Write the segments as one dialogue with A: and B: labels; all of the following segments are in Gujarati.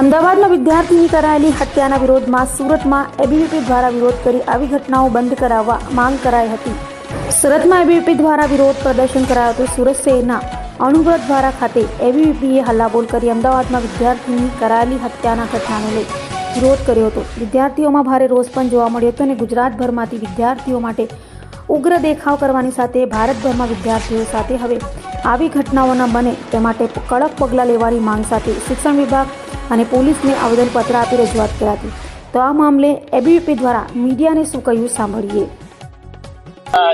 A: અમદાવાદમાં વિદ્યાર્થીની કરાયેલી હત્યાના વિરોધમાં સુરતમાં એબીવીપી દ્વારા વિરોધ કરી આવી ઘટનાઓ બંધ કરાવવા માંગ કરાઈ હતી. સુરતમાં એબીવીપી દ્વારા વિરોધ પ્રદર્શન કરાયું હતું. સુરત શહેરના અણુવ્રત દ્વારા ખાતે એબીવીપીએ હલ્લાબોલ કરી અમદાવાદમાં વિદ્યાર્થીની કરાયેલી હત્યાના ઘટનાને લઈ વિરોધ કર્યો હતો. વિદ્યાર્થીઓમાં ભારે રોષ પણ જોવા મળ્યો હતો અને ગુજરાતભરમાંથી વિદ્યાર્થીઓ માટે ઉગ્ર દેખાવ કરવાની સાથે ભારતભરમાં વિદ્યાર્થીઓ સાથે હવે આવી ઘટનાઓના બને તે માટે કડક પગલાં લેવાની માંગ સાથે શિક્ષણ વિભાગ અને પોલીસને આવેદનપત્ર આપી રજૂઆત કરી હતી તો આ મામલે એબીવીપી દ્વારા મીડિયાને શું કહ્યું સાંભળીએ.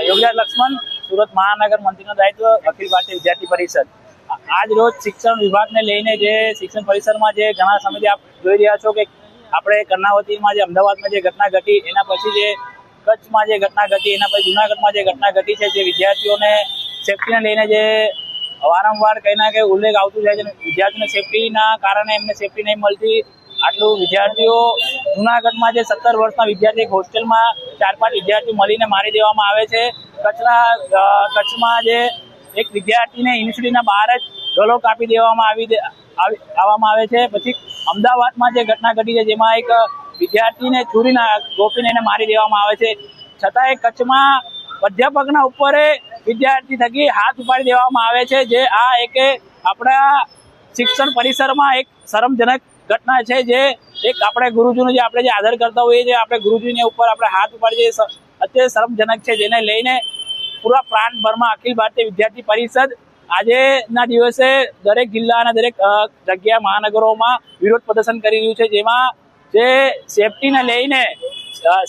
B: યોગરાજ લક્ષ્મણ, સુરત મહાનગર મંત્રીનો દાયિત્વ અખિલ ભારતીય વિદ્યાર્થી પરિષદ. આજ રોજ શિક્ષણ વિભાગને લઈને જે શિક્ષણ પરિસરમાં જે ઘણા સમયથી આપ જોઈ રહ્યા છો કે આપણે કર્ણાવતીમાં જે અમદાવાદમાં જે ઘટના ઘટી, એના પછી જે કચ્છમાં જે ઘટના ઘટી, એના પછી જુનાગઢમાં જે ઘટના ઘટી છે, જે વિદ્યાર્થીઓને સેફટીને લઈને જે વારંવાર કંઈ ના કંઈ ઉલ્લેખ આવતું જાય છે વિદ્યાર્થીઓને સેફટીના કારણે એમને સેફટી નહીં મળતી. આટલું વિદ્યાર્થીઓ જુનાગઢમાં જે સત્તર વર્ષના વિદ્યાર્થી હોસ્ટેલમાં ચાર પાંચ વિદ્યાર્થીઓ મળીને મારી દેવામાં આવે છે. કચ્છના કચ્છમાં જે એક વિદ્યાર્થીને યુનિવર્સિટીના બહાર જ ગલો કાપી દેવામાં આવી- આવવામાં આવે છે. પછી અમદાવાદમાં જે ઘટના ઘટી છે, જેમાં એક વિદ્યાર્થીને છુરીના ગોપીને એને મારી દેવામાં આવે છે. છતાંય કચ્છમાં અધ્યાપકના ઉપર વિદ્યાર્થી થકી હાથ ઉપાડી દેવામાં આવે છે, જે આ એક આપણા શિક્ષણ પરિસરમાં એક શરમજનક ઘટના છે, જે એક આપણે ગુરુજીનું જે આપણે જે આદર કરતા હોઈએ છીએ, આપણે ગુરુજીને ઉપર આપણે હાથ ઉપાડીએ અત્યંત શરમજનક છે, જેને લઈને પૂરા પ્રાંતભરમાં અખિલ ભારતીય વિદ્યાર્થી પરિષદ આજેના દિવસે દરેક જિલ્લા અને દરેક જગ્યા મહાનગરોમાં વિરોધ પ્રદર્શન કરી રહ્યું છે, જેમાં જે સેફટીને લઈને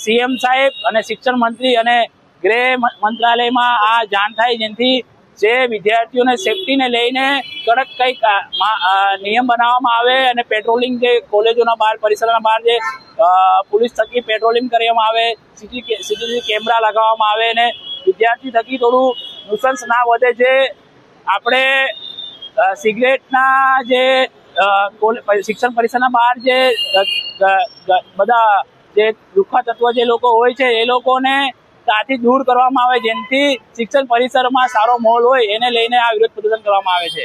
B: સીએમ સાહેબ અને શિક્ષણ મંત્રી અને ગૃહ મંત્રાલયમાં આ જાણ થાય જેથી જે વિદ્યાર્થીઓને સેફટીને લઈને કડક કંઈક નિયમ બનાવવામાં આવે અને પેટ્રોલિંગ જે કોલેજોના બહાર, પરિસરના બહાર જે પોલીસ થકી પેટ્રોલિંગ કરવામાં આવે સીસી સીસીટીવી કેમેરા લગાવવામાં આવે અને વિદ્યાર્થી થકી થોડું નુસન્સ ના વધે છે આપણે સિગરેટના જે શિક્ષણ પરિસરના બહાર જે બધા જે દુઃખા તત્વો જે લોકો હોય છે, એ લોકોને ત્યાંથી દૂર કરવામાં આવે, જેનાથી શિક્ષણ પરિસરમાં સારો માહોલ હોય, એને લઈને આ વિરોધ પ્રદર્શન કરવામાં આવે છે.